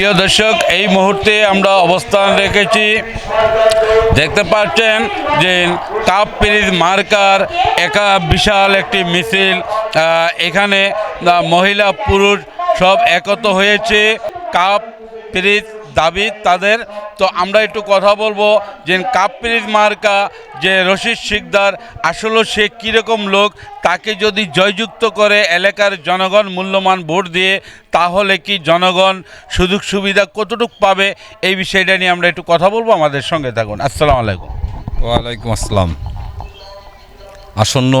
প্রিয় দর্শক, এই মুহূর্তে আমরা অবস্থান রেখেছি। দেখতে পাচ্ছেন যে কাপ পিরিজ মার্কার একা বিশাল একটি মিছিল এখানে মহিলা পুরুষ সব একত হয়েছে। কাপ পিরিজ দাবি তাদের। তো আমরা একটু কথা বলব যে কাপ পিরিজ মার্কা, যে রশিদ শিকদার, আসলে সে কীরকম লোক, তাকে যদি জয়যুক্ত করে এলাকার জনগণ মূল্যমান ভোট দিয়ে, তাহলে কি জনগণ সুযোগ সুবিধা কতটুকু পাবে? এই বিষয়টা নিয়ে আমরা একটু কথা বলব। আমাদের সঙ্গে থাকুন। আসসালামু আলাইকুম। ওয়ালাইকুম আসসালাম। আসন্ন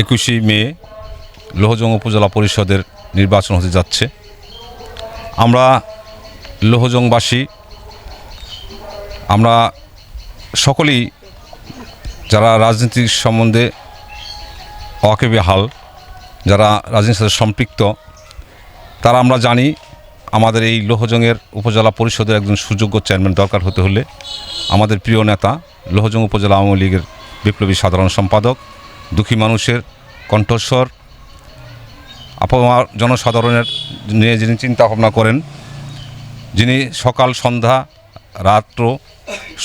একুশে মে লোহজং উপজেলা পরিষদের নির্বাচন হতে যাচ্ছে। আমরা লোহজংবাসী, আমরা সকলেই যারা রাজনীতির সম্বন্ধে অকেবে হাল, যারা রাজনীতির সাথে সম্পৃক্ত, তারা আমরা জানি আমাদের এই লোহজংয়ের উপজেলা পরিষদের একজন সুযোগ্য চেয়ারম্যান দরকার হতে হলে আমাদের প্রিয় নেতা, লোহজং উপজেলা আওয়ামী লীগের বিপ্লবী সাধারণ সম্পাদক, দুঃখী মানুষের কণ্ঠস্বর আপামার জনসাধারণের নিয়ে যিনি চিন্তা ভাবনা করেন যিনি সকাল, সন্ধ্যা, রাত্র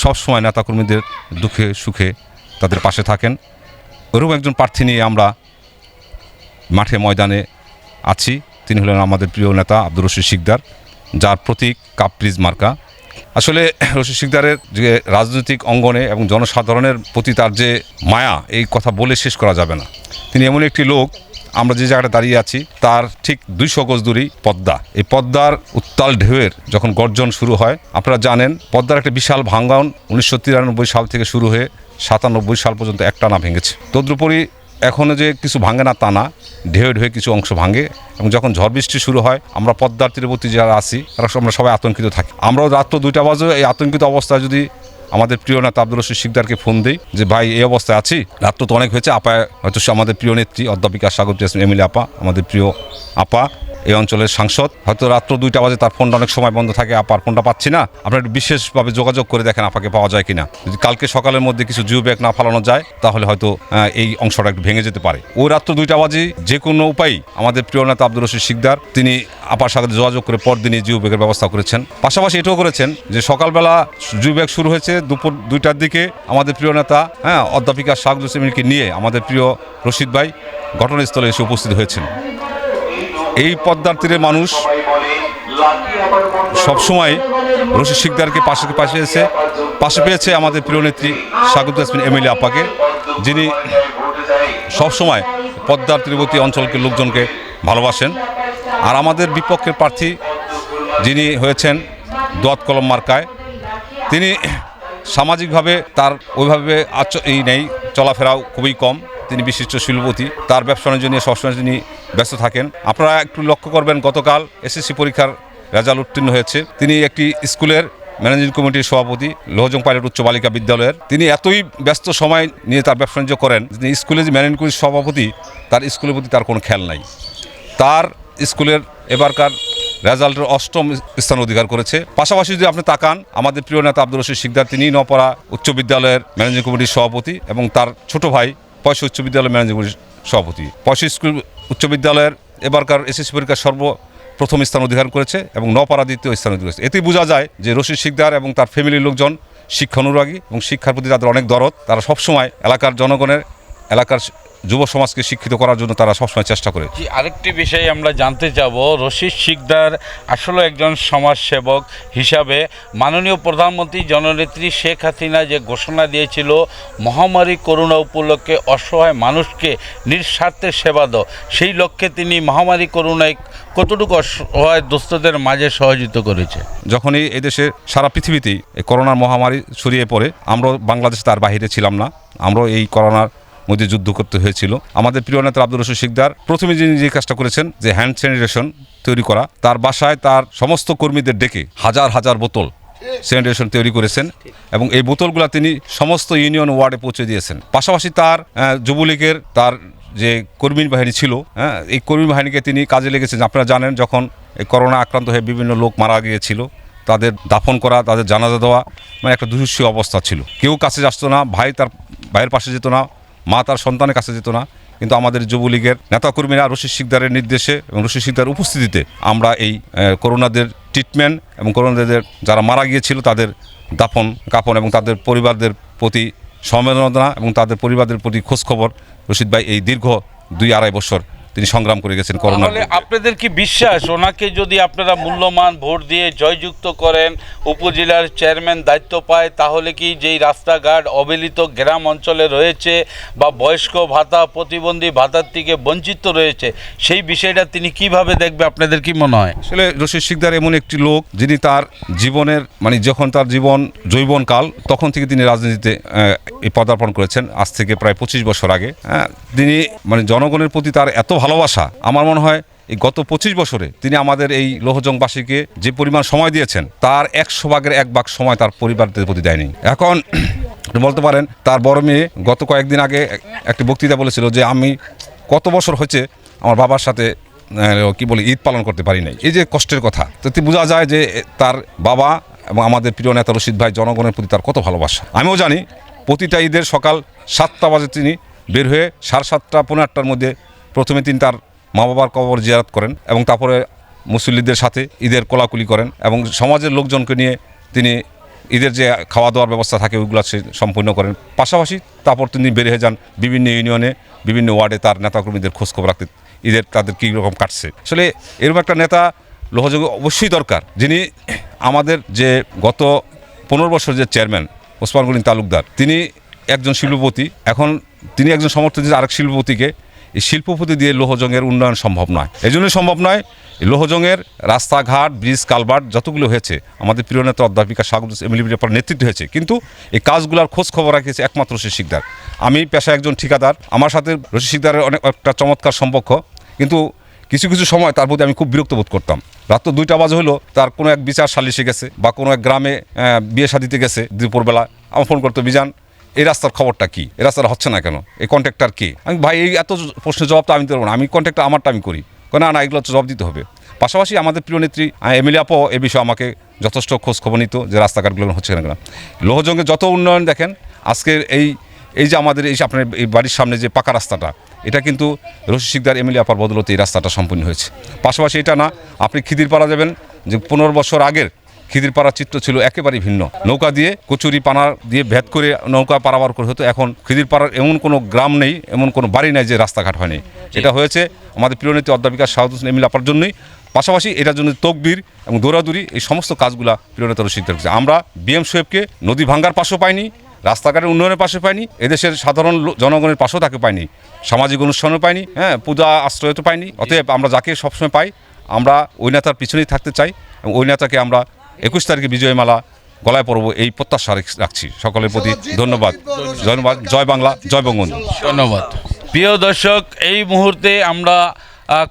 সবসময় নেতাকর্মীদের দুঃখে, সুখে তাদের পাশে থাকেন। ওরকম একজন প্রার্থী নিয়ে আমরা মাঠে ময়দানে আছি। তিনি হলেন আমাদের প্রিয় নেতা আব্দুর রশিদ শিকদার, যার প্রতীক কাপ্রিজ মার্কা। আসলে রশিদ শিকদারের যে রাজনৈতিক অঙ্গনে এবং জনসাধারণের প্রতি তার যে মায়া, এই কথা বলে শেষ করা যাবে না। তিনি এমন একটি লোক আমরা যে জায়গাটা দাঁড়িয়ে আছি, তার ঠিক দুইশো গজ দূরেই পদ্মা। এই পদ্মার উত্তাল ঢেউয়ের যখন গর্জন শুরু হয়, আপনারা জানেন, পদ্মার একটা বিশাল ভাঙ্গন উনিশশো তিরানব্বই সাল থেকে শুরু হয়ে সাতানব্বই সাল পর্যন্ত একটানা ভেঙেছে। তদ্রুপরি এখনও যে কিছু ভাঙে না তা না, ঢেউ ঢেউ কিছু অংশ ভাঙে এবং যখন ঝড় বৃষ্টি শুরু হয়, আমরা পদ্মার তীরবর্তী যারা আছি, তারা আমরা সবাই আতঙ্কিত থাকি। আমরাও রাত্র দুইটা বাজে, এই আতঙ্কিত অবস্থায় যদি আমাদের প্রিয় নেতা আব্দুল রশিদ শিকদারকে ফোন দিই যে, ভাই, এই অবস্থায় আছি? রাত্র তো অনেক হয়েছে আপা হয়তো আমাদের প্রিয় নেত্রী, অধ্যাপিকা স্বাগত এমএলএ আপা, আমাদের প্রিয় আপা, এই অঞ্চলের সাংসদ। হয়তো রাত্র দুইটা বাজে তার ফোনটা অনেক সময় বন্ধ থাকে, আপার ফোনটা পাচ্ছি না। আপনার একটু বিশেষভাবে যোগাযোগ করে দেখেন আপাকে পাওয়া যায় কিনা। যদি কালকে সকালের মধ্যে কিছু জিও ব্যাগ না ফালানো যায়, তাহলে হয়তো এই অংশটা একটু ভেঙে যেতে পারে। ওই রাত্র দুইটা বাজে, যে কোনো উপায় আমাদের প্রিয় নেতা আব্দুল রশিদ শিকদার, তিনি আপার সাথে যোগাযোগ করে পরদিনই জিও ব্যাগের ব্যবস্থা করেছেন। পাশাপাশি এটাও করেছেন যে, সকালবেলা জিও ব্যাগ শুরু হয়েছে দুপুর দুইটার দিকে আমাদের প্রিয় নেতা হ্যাঁ অধ্যাপিকা শাহ জসিমিনকে নিয়ে আমাদের প্রিয় রশিদ ভাই ঘটনাস্থলে এসে উপস্থিত হয়েছেন। এই পদ্মার তীরে মানুষ সবসময় রশিদ শিকদারকে পাশে পাশে এসে পাশে পেয়েছে আমাদের প্রিয় নেত্রী স্বাগত ইয়াসমিন এমএলএ আপাকে, যিনি সবসময় পদ্মার তীরবর্তী অঞ্চলকে, লোকজনকে ভালোবাসেন। আর আমাদের বিপক্ষের প্রার্থী যিনি হয়েছেন দোয়াত কলম মার্কায়, তিনি সামাজিকভাবে তার ওইভাবে আচ এই নেই, চলাফেরাও খুবই কম। তিনি বিশিষ্ট শিল্পপতি। তার ব্যবসা বাণিজ্য নিয়ে সবসময় তিনি ব্যস্ত থাকেন। আপনারা একটু লক্ষ্য করবেন, গতকাল এসএসসি পরীক্ষার রেজাল্ট উত্তীর্ণ হয়েছে। তিনি একটি স্কুলের ম্যানেজিং কমিটির সভাপতি, লোহজং পাইলট উচ্চ বালিকা বিদ্যালয়ের। তিনি এতই ব্যস্ত সময় নিয়ে তার ব্যবসা বাণিজ্য করেন, তিনি স্কুলে যে ম্যানেজিং কমিটির সভাপতি, তার স্কুলের প্রতি তার কোনো খেয়াল নাই। তার স্কুলের এবারকার রেজাল্টের অষ্টম স্থান অধিকার করেছে। পাশাপাশি যদি আপনি তাকান, আমাদের প্রিয় নেতা আব্দুল রশিদ শিকদার, তিনি নপরা উচ্চ বিদ্যালয়ের ম্যানেজিং কমিটির সভাপতি এবং তার ছোট ভাই পয়সা উচ্চ বিদ্যালয়ের ম্যানেজিং কমিটির সভাপতি। পয়সা স্কুল উচ্চ বিদ্যালয়ের এবারকার এসএসসি পরীক্ষার সর্ব প্রথম স্থান অধিকার করেছে এবং নপাড়া দ্বিতীয় স্থান অধিকার করেছে। এতেই বোঝা যায় যে রশিদ শিকদার এবং তার ফ্যামিলির লোকজন শিক্ষা অনুরাগী এবং শিক্ষার প্রতি তাদের অনেক দরদ। তারা সবসময় এলাকার জনগণের, এলাকার যুব সমাজকে শিক্ষিত করার জন্য তারা সবসময় চেষ্টা করে। আরেকটি বিষয় আমরা জানতে যাব। রশিদ শিকদার আসলে একজন সমাজসেবক হিসাবে মাননীয় প্রধানমন্ত্রী জননেত্রী শেখ হাসিনা যে ঘোষণা দিয়েছিল মহামারী করোনা উপলক্ষে অসহায় মানুষকে নিঃস্বার্থে সেবা দাও। সেই লক্ষ্যে তিনি মহামারী করোনায় কতটুকু অসহায় দুস্থদের মাঝে সহযোগিতা করেছে? যখনই এদেশে সারা পৃথিবীতেই করোনার মহামারী ছড়িয়ে পড়ে আমরাও বাংলাদেশ তার বাহিরে ছিলাম না। আমরাও এই করোনার মধ্যে যুদ্ধ করতে হয়েছিল। আমাদের প্রিয় নেতা আব্দুল রশিদ শিকদার প্রথমে যিনি যে কাজটা করেছেন, যে হ্যান্ড স্যানিটেশন তৈরি করা, তার বাসায় তার সমস্ত কর্মীদের ডেকে হাজার হাজার বোতল স্যানিটেশন তৈরি করেছেন এবং এই বোতলগুলো তিনি সমস্ত ইউনিয়ন ওয়ার্ডে পৌঁছে দিয়েছেন। পাশাপাশি তার যুবলীগের তার যে কর্মী বাহিনী ছিল হ্যাঁ এই কর্মী বাহিনীকে তিনি কাজে লেগেছেন। আপনারা জানেন, যখন এই করোনা আক্রান্ত হয়ে বিভিন্ন লোক মারা গিয়েছিল, তাদের দাফন করা, তাদের জানাজা দেওয়া মানে একটা দুরস্য অবস্থা ছিল। কেউ কাছে আসতো না, ভাই তার, ভাইয়ের পাশে যেত না মা তার সন্তানের কাছে যেত না, কিন্তু আমাদের যুবলীগের নেতাকর্মীরা রশিদ শিকদারের নির্দেশে এবং রশিদ শিকদার উপস্থিতিতে আমরা এই করোনাদের ট্রিটমেন্ট এবং করোনাদের যারা মারা গিয়েছিল তাদের দাফন, কাফন এবং তাদের পরিবারদের প্রতি সমবেদনা এবং তাদের পরিবারদের প্রতি খোঁজখবর রশিদ ভাই এই দীর্ঘ দুই আড়াই বছর তিনি সংগ্রাম করে গেছেন করোনা আপনাদের কি বিশ্বাস? ওনাকে যদি আপনারা মূল্যমান ভোট দিয়ে জয়যুক্ত করেন উপজেলার চেয়ারম্যান দায়িত্ব পায় তাহলে কি যেই রাস্তাঘাট অবহেলিত গ্রাম অঞ্চলে রয়েছে বা বয়স্ক ভাতা প্রতিবন্ধী ভাতার থেকে বঞ্চিত রয়েছে সেই বিষয়টা তিনি কীভাবে দেখবে? আপনাদের কি মনে হয়? আসলে রশিদ শিকদার এমন একটি লোক যিনি তার জীবনের মানে যখন তার জীবন যৌবনকাল তখন থেকে তিনি রাজনীতিতে পদার্পণ করেছেন। আজ থেকে প্রায় পঁচিশ বছর আগে। হ্যাঁ, তিনি মানে জনগণের প্রতি তার এত ভালোবাসা, আমার মনে হয় এই গত পঁচিশ বছরে তিনি আমাদের এই লোহজংবাসীকে যে পরিমাণ সময় দিয়েছেন, তার একশো ভাগের এক ভাগ সময় তার পরিবারদের প্রতি দেয়নি। এখন বলতে পারেন, তার বড় মেয়ে গত কয়েকদিন আগে একটি বক্তৃতা বলেছিল যে, আমি কত বছর হয়েছে আমার বাবার সাথে কি বলে, ঈদ পালন করতে পারি নাই। এই যে কষ্টের কথা, তো বোঝা যায় যে তার বাবা এবং আমাদের প্রিয় নেতা রশিদ ভাই জনগণের প্রতি তার কত ভালোবাসা। আমিও জানি, প্রতিটা ঈদের সকাল সাতটা বাজে তিনি বের হয়ে সাড়ে সাতটা পনেরো আটটার মধ্যে প্রথমে তিনি তার মা বাবার কবর জিয়ারত করেন এবং তারপরে মুসল্লিদের সাথে ঈদের কোলাকুলি করেন এবং সমাজের লোকজনকে নিয়ে তিনি ঈদের যে খাওয়া দাওয়ার ব্যবস্থা থাকে, ওইগুলো সে সম্পূর্ণ করেন। পাশাপাশি তারপর তিনি বের হয়ে যান বিভিন্ন ইউনিয়নে, বিভিন্ন ওয়ার্ডে তার নেতাকর্মীদের খোঁজখবর রাখতে। ঈদের তাদের কী রকম কাটছে? আসলে এরকম একটা নেতা লোহযোগ অবশ্যই দরকার। যিনি আমাদের যে গত পনেরো বছর যে চেয়ারম্যান ওসমান গলিন তালুকদার, তিনি একজন শিল্পপতি। এখন তিনি একজন দিয়েছেন আরেক শিল্পপতিকে এই শিল্পপতি দিয়ে লোহজংয়ের উন্নয়ন সম্ভব নয়। এই জন্যই সম্ভব নয় লোহজংয়ের রাস্তাঘাট, ব্রিজ কালভার্ট যতগুলো হয়েছে, আমাদের প্রিয় নেতা অধ্যাপিকা স্বাগত এমএলএ নেতৃত্ব হয়েছে। কিন্তু এই কাজগুলোর খোঁজ খবর রাখিয়েছে একমাত্র শিকদার। আমি পেশায় একজন ঠিকাদার, আমার সাথে রশিদ শিকদারের অনেক একটা চমৎকার সম্পর্ক। কিন্তু কিছু কিছু সময় তার প্রতি আমি খুব বিরক্ত বোধ করতাম। রাত্র দুইটা বাজে হলো, তার কোনো এক বিচার সালিশে গেছে বা কোনো এক গ্রামে বিয়ে শাদিতে গেছে দুপুরবেলা। আমার ফোন করতো বিজান এই রাস্তার খবরটা কি? এই রাস্তাটা হচ্ছে না কেন? এই কন্ট্রাক্টর কি? আমি ভাই, এই এত প্রশ্নের জবাব তো আমি দেবো না। আমি কন্ট্রাক্টর আমারটা আমি করি। না না, এগুলো তো জবাব দিতে হবে। পাশাপাশি আমাদের প্রিয় নেত্রী এমএলএ আপও এ বিষয়ে আমাকে যথেষ্ট খোঁজ খবর নিত যে রাস্তাঘাটগুলো হচ্ছে না কেন। লোহজঙ্গে যত উন্নয়ন দেখেন, আজকের এই এই যে আমাদের, এই আপনার এই বাড়ির সামনে যে পাকা রাস্তাটা, এটা কিন্তু রশি শিকদার এমএলএ আপার বদলতে এই রাস্তাটা সম্পূর্ণ হয়েছে। পাশাপাশি এটা না, আপনি খিদিরপাড়া যাবেন, যে পনেরো বছর আগের খিদিরপাড়ার চিত্র ছিল একেবারেই ভিন্ন। নৌকা দিয়ে কচুরি পানা দিয়ে ভেদ করে নৌকা পারাবার করে হতো। এখন খিদিরপাড়ার এমন কোনো গ্রাম নেই এমন কোনো বাড়ি নেই যে রাস্তাঘাট হয়নি। এটা হয়েছে আমাদের প্রিয়নীতি অধ্যাপিকা শাহাদ হোসেন এমএলএ আপার জন্যই। পাশাপাশি এটার জন্য তকবির এবং দৌড়াদৌড়ি এই সমস্ত কাজগুলা প্রিয় নেতা রশিদ করছে। আমরা বিএম সোহেবকে নদী ভাঙ্গার পাশেও পাইনি রাস্তাঘাটের উন্নয়নের পাশে পাইনি এদেশের সাধারণ জনগণের পাশেও তাকে পাইনি সামাজিক অনুষ্ঠানও পাইনি হ্যাঁ পূজা আশ্রয় তো পাইনি। অতএব আমরা যাকে সবসময় পাই আমরা ওই নেতার পিছনেই থাকতে চাই এবং ওই নেতাকে আমরা একুশ তারিখে বিজয় মালা গলায় পড়ব এই প্রত্যাশা রাখছি। সকলের প্রতি ধন্যবাদ। ধন্যবাদ। জয় বাংলা, জয় বঙ্গবন্ধু। ধন্যবাদ। প্রিয় দর্শক, এই মুহূর্তে আমরা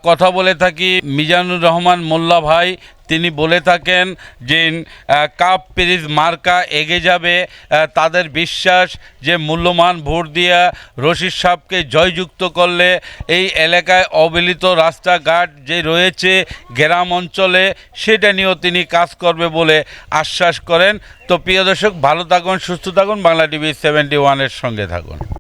কথা বলে থাকি মিজানুর রহমান মোল্লা ভাই তিনি বলে থাকেন যে কাপ পিরিজ মার্কা এগে যাবে তাদের বিশ্বাস যে মূল্যমান ভোট দিয়ে রশিদ সাহেবকে জয়যুক্ত করলে এই এলাকায় অবহেলিত রাস্তাঘাট যে রয়েছে গ্রাম অঞ্চলে, সেটা নিয়েও তিনি কাজ করবে বলে আশ্বাস করেন। তো প্রিয় দর্শক, ভালো থাকুন, সুস্থ থাকুন। বাংলা টিভি সেভেন্টি ওয়ানের সঙ্গে থাকুন।